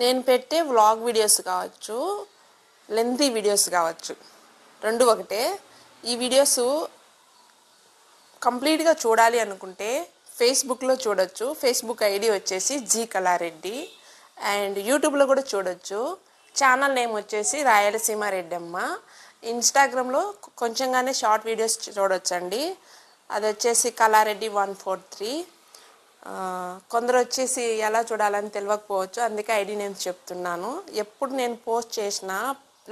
నేను పెట్టే vlog videos కావచ్చు లెంతీ వీడియోస్ కావచ్చు రెండు ఒకటే. ఈ వీడియోస్ కంప్లీట్గా చూడాలి అనుకుంటే ఫేస్బుక్లో చూడొచ్చు. ఫేస్బుక్ ఐడి వచ్చేసి జీ కళారెడ్డి. అండ్ యూట్యూబ్లో కూడా చూడొచ్చు. ఛానల్ నేమ్ వచ్చేసి రాయలసీమ రెడ్డమ్మ. ఇన్స్టాగ్రామ్లో కొంచెంగానే షార్ట్ వీడియోస్ చూడొచ్చండి. అది వచ్చేసి కళారెడ్డి వన్ ఫోర్ త్రీ. కొందరు వచ్చేసి ఎలా చూడాలని తెలియకపోవచ్చు అందుకే ఐడి నేమ్స్ చెప్తున్నాను. ఎప్పుడు నేను పోస్ట్ చేసిన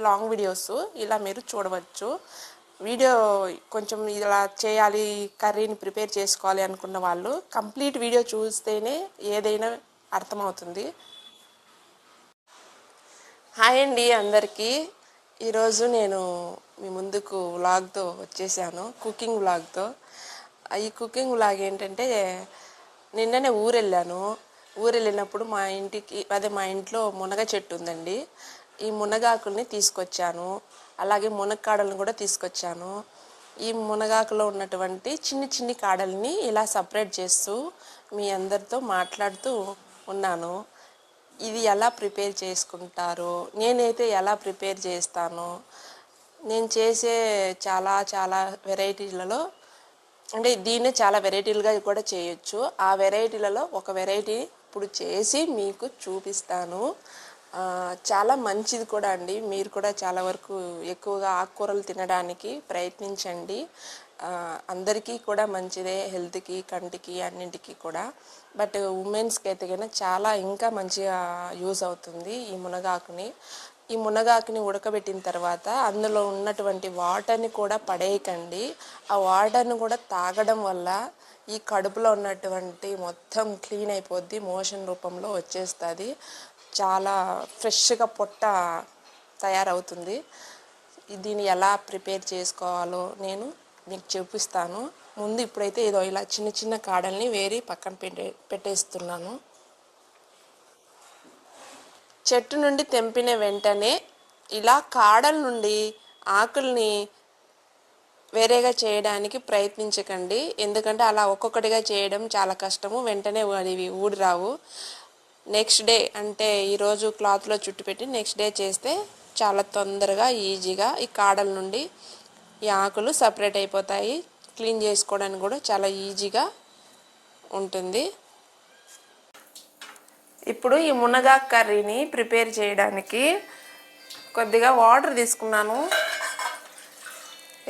లాంగ్ వీడియోస్ ఇలా మీరు చూడవచ్చు. వీడియో కొంచెం ఇలా చేయాలి కర్రీని ప్రిపేర్ చేసుకోవాలి అనుకున్న వాళ్ళు కంప్లీట్ వీడియో చూస్తేనే ఏదైనా అర్థమవుతుంది. హాయ్ అండి అందరికీ. ఈరోజు నేను మీ ముందుకు వ్లాగ్తో వచ్చేసాను కుకింగ్ వ్లాగ్తో. ఈ కుకింగ్ వ్లాగ్ ఏంటంటే నిన్ననే ఊరెళ్ళాను. ఊరెళ్ళినప్పుడు ఊరు వెళ్ళినప్పుడు మా ఇంటికి అదే మా ఇంట్లో మునగ చెట్టు ఉందండి. ఈ మునగాకుల్ని తీసుకొచ్చాను. అలాగే మునక్కాడలను కూడా తీసుకొచ్చాను. ఈ మునగాకులో ఉన్నటువంటి చిన్ని చిన్ని కాడల్ని ఇలా సపరేట్ చేస్తూ మీ అందరితో మాట్లాడుతూ ఉన్నాను. ఇది ఎలా ప్రిపేర్ చేసుకుంటారో నేనైతే ఎలా ప్రిపేర్ చేస్తాను నేను చేసే చాలా చాలా వెరైటీలలో అంటే దీన్నే చాలా వెరైటీలుగా కూడా చేయొచ్చు. ఆ వెరైటీలలో ఒక వెరైటీ ఇప్పుడు చేసి మీకు చూపిస్తాను. చాలా మంచిది కూడా అండి. మీరు కూడా చాలా వరకు ఎక్కువగా ఆకుకూరలు తినడానికి ప్రయత్నించండి. అందరికీ కూడా మంచిదే హెల్త్కి కంటికి అన్నింటికి కూడా. బట్ ఉమెన్స్కి అయితే కన్నా చాలా ఇంకా మంచిగా యూజ్ అవుతుంది ఈ మునగాకుని. ఈ మునగాకుని ఉడకబెట్టిన తర్వాత అందులో ఉన్నటువంటి వాటర్ని కూడా పడేయకండి. ఆ వాటర్ని కూడా తాగడం వల్ల ఈ కడుపులో ఉన్నటువంటి మొత్తం క్లీన్ అయిపోద్ది మోషన్ రూపంలో వచ్చేస్తుంది. చాలా ఫ్రెష్గా పొట్ట తయారవుతుంది. దీన్ని ఎలా ప్రిపేర్ చేసుకోవాలో నేను మీకు చూపిస్తాను. ముందు ఇప్పుడైతే ఏదో ఇలా చిన్న చిన్న కాడల్ని వేరి పక్కన పెట్టే పెట్టేస్తున్నాను. చెట్టు నుండి తెంపిన వెంటనే ఇలా కాడల నుండి ఆకుల్ని వేరేగా చేయడానికి ప్రయత్నించకండి. ఎందుకంటే అలా ఒక్కొక్కటిగా చేయడం చాలా కష్టము. వెంటనే అవి ఊడి రావు. నెక్స్ట్ డే అంటే ఈరోజు క్లాత్లో చుట్టుపెట్టి నెక్స్ట్ డే చేస్తే చాలా తొందరగా ఈజీగా ఈ కాడల నుండి ఈ ఆకులు సపరేట్ అయిపోతాయి. క్లీన్ చేసుకోవడానికి కూడా చాలా ఈజీగా ఉంటుంది. ఇప్పుడు ఈ మునగా కర్రీని ప్రిపేర్ చేయడానికి కొద్దిగా వాటర్ తీసుకున్నాను.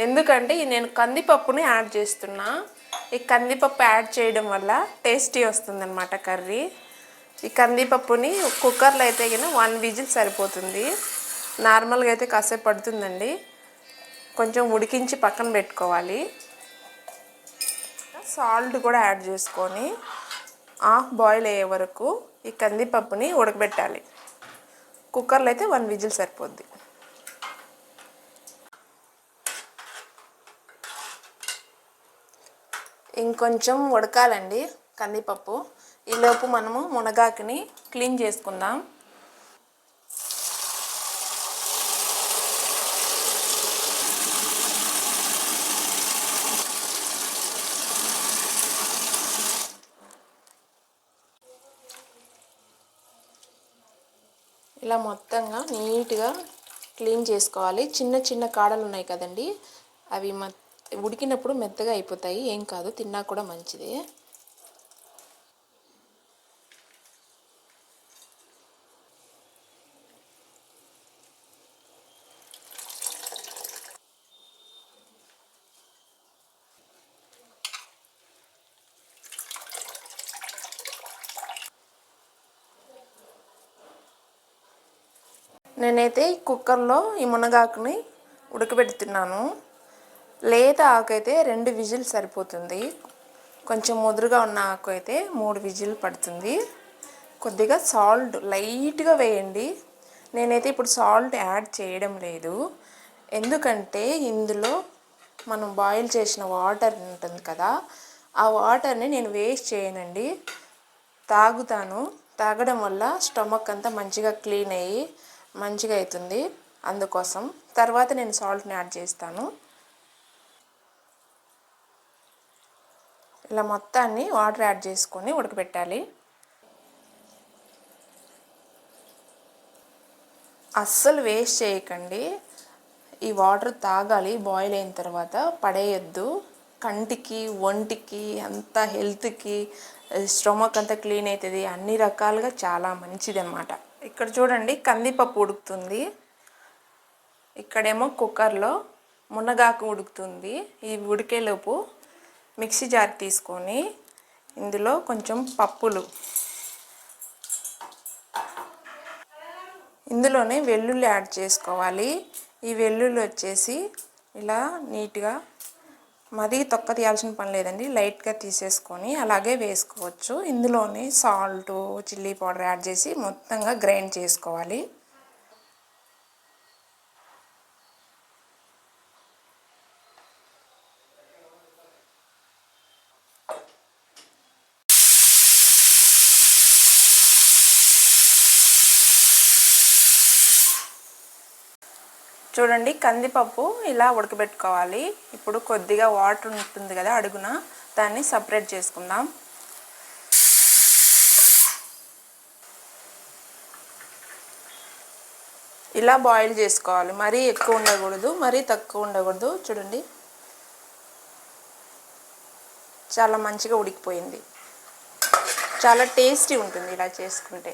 ఎందుకంటే నేను కందిపప్పుని యాడ్ చేస్తున్నా. ఈ కందిపప్పు యాడ్ చేయడం వల్ల టేస్టీ వస్తుందన్నమాట కర్రీ. ఈ కందిపప్పుని కుక్కర్లో అయితే కనుక వన్ విజిల్ సరిపోతుంది. నార్మల్గా అయితే కాసేపు పడుతుందండి. కొంచెం ఉడికించి పక్కన పెట్టుకోవాలి. సాల్ట్ కూడా యాడ్ చేసుకొని హాఫ్ బాయిల్ అయ్యే వరకు ఈ కందిపప్పుని ఉడకబెట్టాలి. కుక్కర్లో అయితే వన్ విజిల్ సరిపోద్ది. ఇంకొంచెం ఉడకాలండి కందిపప్పు. ఈలోపు మనము మునగాకుని క్లీన్ చేసుకుందాం. ఇలా మొత్తంగా నీట్గా క్లీన్ చేసుకోవాలి. చిన్న చిన్న కాడలు ఉన్నాయి కదండి. అవి మ ఉడికినప్పుడు మెత్తగా అయిపోతాయి. ఏం కాదు తిన్నా కూడా మంచిదే. నేనైతే కుక్కర్లో ఈ మునగాకుని ఉడకబెడుతున్నాను. లేత ఆకు అయితే రెండు విజిల్ సరిపోతుంది. కొంచెం ముదురుగా ఉన్న ఆకు అయితే మూడు విజిల్ పడుతుంది. కొద్దిగా సాల్ట్ లైట్గా వేయండి. నేనైతే ఇప్పుడు సాల్ట్ యాడ్ చేయడం లేదు. ఎందుకంటే ఇందులో మనం బాయిల్ చేసిన వాటర్ ఉంటుంది కదా ఆ వాటర్ని నేను వేస్ట్ చేయనండి. తాగుతాను. తాగడం వల్ల స్టమక్ అంతా మంచిగా క్లీన్ అయ్యి మంచిగా అవుతుంది అందుకోసం. తర్వాత నేను సాల్ట్ని యాడ్ చేస్తాను. ఇలా మొత్తాన్ని వాటర్ యాడ్ చేసుకొని ఉడకబెట్టాలి. అస్సలు వేస్ట్ చేయకండి. ఈ వాటర్ తాగాలి బాయిల్ అయిన తర్వాత పడేయద్దు. కంటికి ఒంటికి అంతా హెల్త్కి స్టొమక్ అంతా క్లీన్ అవుతుంది. అన్ని రకాలుగా చాలా మంచిది అన్నమాట ఇక్కడ చూడండి కందిపప్పు ఉడుకుతుంది. ఇక్కడేమో కుక్కర్లో మునగాకు ఉడుకుతుంది. ఈ ఉడికేలోపు మిక్సీ జార్ తీసుకొని ఇందులో కొంచెం పప్పులు ఇందులోనే వెల్లుల్లి యాడ్ చేసుకోవాలి. ఈ వెల్లుల్లి వచ్చేసి ఇలా నీట్గా మరీ తొక్క తీయాల్సిన పని లేదండి. లైట్గా తీసేసుకొని అలాగే వేసుకోవచ్చు. ఇందులోనే సాల్ట్ చిల్లీ పౌడర్ యాడ్ చేసి మొత్తంగా గ్రైండ్ చేసుకోవాలి. చూడండి కందిపప్పు ఇలా ఉడకబెట్టుకోవాలి. ఇప్పుడు కొద్దిగా వాటర్ ఉంటుంది కదా అడుగున దాన్ని సపరేట్ చేసుకుందాం. ఇలా బాయిల్ చేసుకోవాలి. మరీ ఎక్కువ ఉండకూడదు మరీ తక్కువ ఉండకూడదు. చూడండి. చాలా మంచిగా ఉడికిపోయింది. చాలా టేస్టీ ఉంటుంది ఇలా చేసుకుంటే.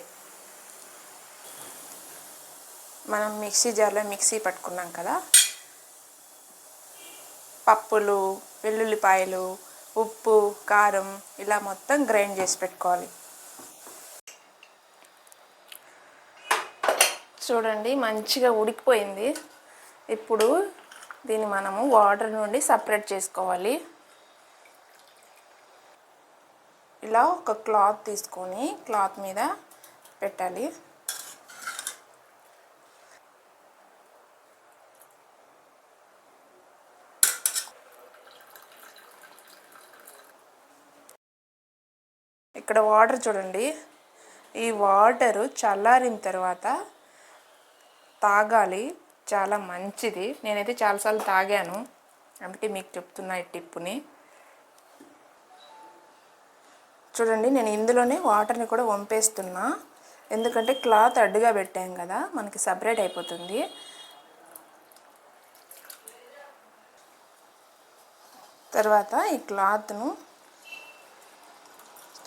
మనం మిక్సీ జార్లో మిక్సీ పట్టుకున్నాం కదా. పప్పులు వెల్లుల్లిపాయలు ఉప్పు కారం ఇలా మొత్తం గ్రైండ్ చేసి పెట్టుకోవాలి. చూడండి మంచిగా ఉడికిపోయింది. ఇప్పుడు దీన్ని మనము వాటర్ నుండి సపరేట్ చేసుకోవాలి. ఇలా ఒక క్లాత్ తీసుకొని క్లాత్ మీద పెట్టాలి. ఇక్కడ వాటర్ చూడండి. ఈ వాటరు చల్లారిన తర్వాత తాగాలి. చాలా మంచిది. నేనైతే చాలాసార్లు తాగాను. అందుకే మీకు చెప్తున్నా ఈ టిప్పుని. చూడండి నేను ఇందులోనే వాటర్ని కూడా వంపేస్తున్నా. ఎందుకంటే క్లాత్ అడ్డుగా పెట్టాం కదా మనకి సపరేట్ అయిపోతుంది. తర్వాత ఈ క్లాత్ను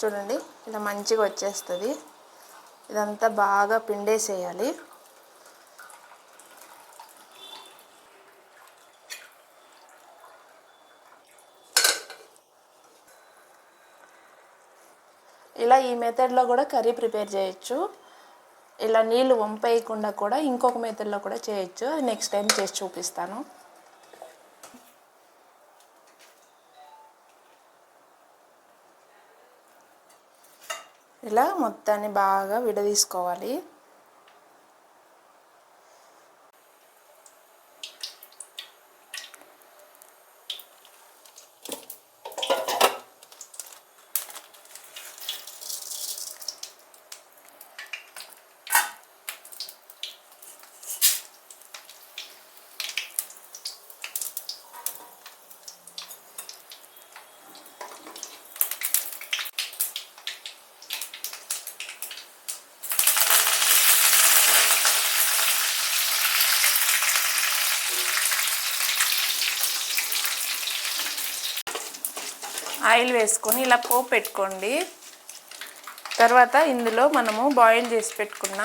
చూడండి ఇలా మంచిగా వచ్చేస్తుంది. ఇదంతా బాగా పిండేసేయాలి. ఇలా ఈ మెథడ్లో కూడా కర్రీ ప్రిపేర్ చేయొచ్చు. ఇలా నీళ్ళు వంపేయకుండా కూడా ఇంకొక మెథడ్లో కూడా చేయొచ్చు. నెక్స్ట్ టైం చేసి చూపిస్తాను. ఇలా మొత్తాన్ని బాగా విడదీసుకోవాలి. ఆయిల్ వేసుకొని ఇలా పోపు పెట్టుకోండి. తర్వాత ఇందులో మనము బాయిల్ చేసి పెట్టుకున్న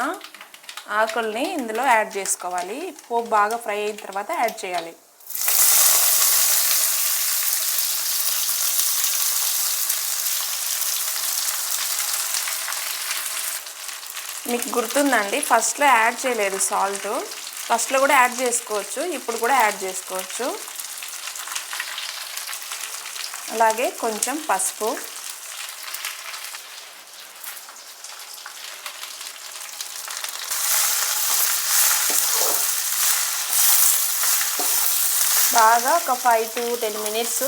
ఆకుల్ని ఇందులో యాడ్ చేసుకోవాలి. పోపు బాగా ఫ్రై అయిన తర్వాత యాడ్ చేయాలి. మీకు గుర్తుందండి ఫస్ట్లో యాడ్ చేయలేదు సాల్ట్. ఫస్ట్లో కూడా యాడ్ చేసుకోవచ్చు ఇప్పుడు కూడా యాడ్ చేసుకోవచ్చు. అలాగే కొంచెం పసుపు. బాగా ఒక five to ten minutes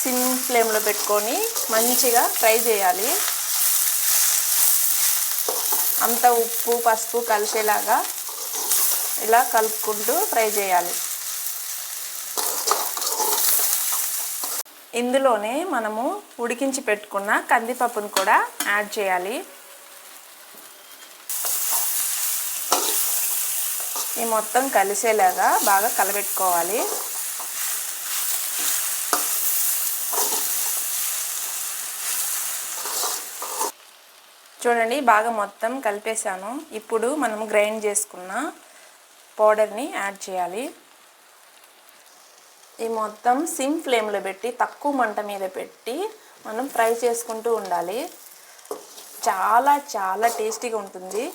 sim ఫ్లేమ్లో పెట్టుకొని మంచిగా ఫ్రై చేయాలి. అంత ఉప్పు పసుపు కలిసేలాగా ఇలా కలుపుకుంటూ ఫ్రై చేయాలి. ఇందులోనే మనము ఉడికించి పెట్టుకున్న కందిపప్పును కూడా యాడ్ చేయాలి. ఈ మొత్తం కలిసేలాగా బాగా కలబెట్టుకోవాలి. చూడండి బాగా మొత్తం కలిపేసాను ఇప్పుడు మనం గ్రైండ్ చేసుకున్న పౌడర్ని యాడ్ చేయాలి. ఈ మొత్తం సిమ్ ఫ్లేమ్లో పెట్టి తక్కువ మంట మీద పెట్టి మనం ఫ్రై చేసుకుంటూ ఉండాలి. చాలా చాలా టేస్టీగా ఉంటుంది.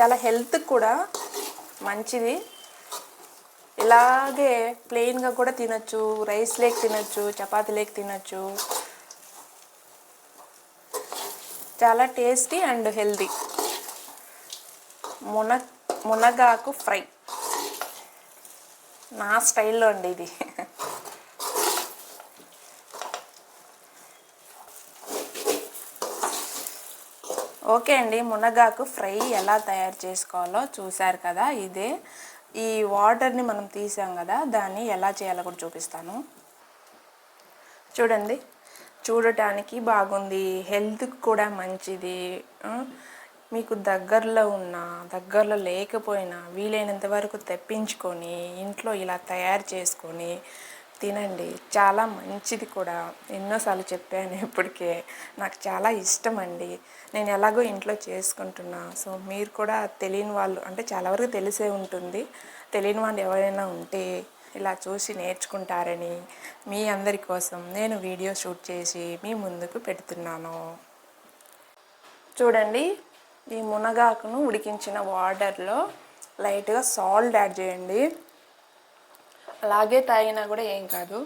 చాలా హెల్త్ కూడా మంచిది. ఇలాగే ప్లెయిన్గా కూడా తినచ్చు. రైస్ లేక్ తినచ్చు చపాతీ లేక్ తినొచ్చు. చాలా టేస్టీ అండ్ హెల్తీ. మున మునగాకు ఫ్రై. నా స్టైల్లో అండి ఇది. ఓకే అండి మునగాకు ఫ్రై ఎలా తయారు చేసుకోవాలో చూశారు కదా ఇదే. ఈ వాటర్ని మనం తీసాం కదా దాన్ని ఎలా చేయాలో కూడా చూపిస్తాను. చూడండి చూడటానికి బాగుంది హెల్త్కి కూడా మంచిది. మీకు దగ్గరలో ఉన్న దగ్గరలో లేకపోయినా వీలైనంత వరకు తెప్పించుకొని ఇంట్లో ఇలా తయారు చేసుకొని తినండి. చాలా మంచిది కూడా. ఎన్నోసార్లు చెప్పాను ఇప్పటికే. నాకు చాలా ఇష్టం అండి నేను ఎలాగో ఇంట్లో చేసుకుంటున్నా. సో మీరు కూడా తెలియని వాళ్ళు అంటే చాలా వరకు తెలిసే ఉంటుంది. తెలియని వాళ్ళు ఎవరైనా ఉంటే ఇలా చూసి నేర్చుకుంటారని మీ అందరి కోసం నేను వీడియో షూట్ చేసి మీ ముందుకు పెడుతున్నాను. చూడండి. ఈ మునగాకును ఉడికించిన వాటర్లో లైట్గా సాల్ట్ యాడ్ చేయండి. అలాగే తాగినా కూడా ఏం కాదు.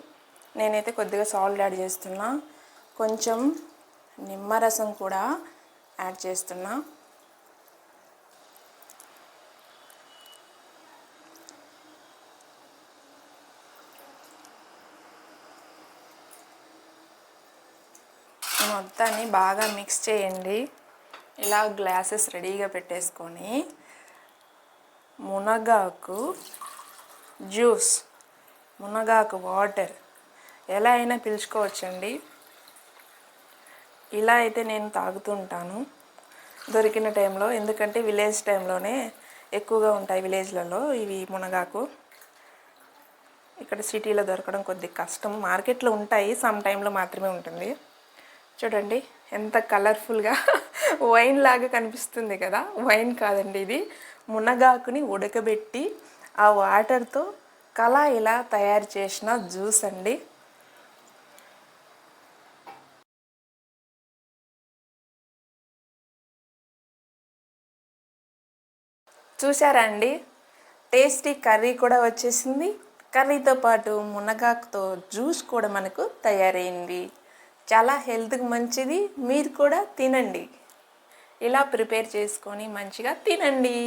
నేనైతే కొద్దిగా సాల్ట్ యాడ్ చేస్తున్నా. కొంచెం నిమ్మరసం కూడా యాడ్ చేస్తున్నా. మొత్తాన్ని బాగా మిక్స్ చేయండి. ఇలా గ్లాసెస్ రెడీగా పెట్టేసుకొని మునగాకు జ్యూస్ మునగాకు వాటర్ ఎలా అయినా పిలుచుకోవచ్చండి. ఇలా అయితే నేను తాగుతుంటాను. దొరికిన టైంలో ఎందుకంటే విలేజ్ టైంలోనే ఎక్కువగా ఉంటాయి విలేజ్లలో ఇవి మునగాకు. ఇక్కడ సిటీలో దొరకడం కొద్ది కష్టం. మార్కెట్లో ఉంటాయి సమ్ టైంలో మాత్రమే ఉంటుంది. చూడండి ఎంత కలర్ఫుల్గా వైన్ లాగా కనిపిస్తుంది కదా వైన్ కాదండి ఇది. మునగాకుని ఉడకబెట్టి ఆ వాటర్తో కళ ఇలా తయారు చేసిన జ్యూస్ అండి. చూసారా అండి? టేస్టీ కర్రీ కూడా వచ్చేసింది. కర్రీతో పాటు మునగాకుతో జ్యూస్ కూడా మనకు తయారైంది. చాలా హెల్త్కి మంచిది. మీరు కూడా తినండి. ఇలా ప్రిపేర్ చేసుకొని మంచిగా తినండి.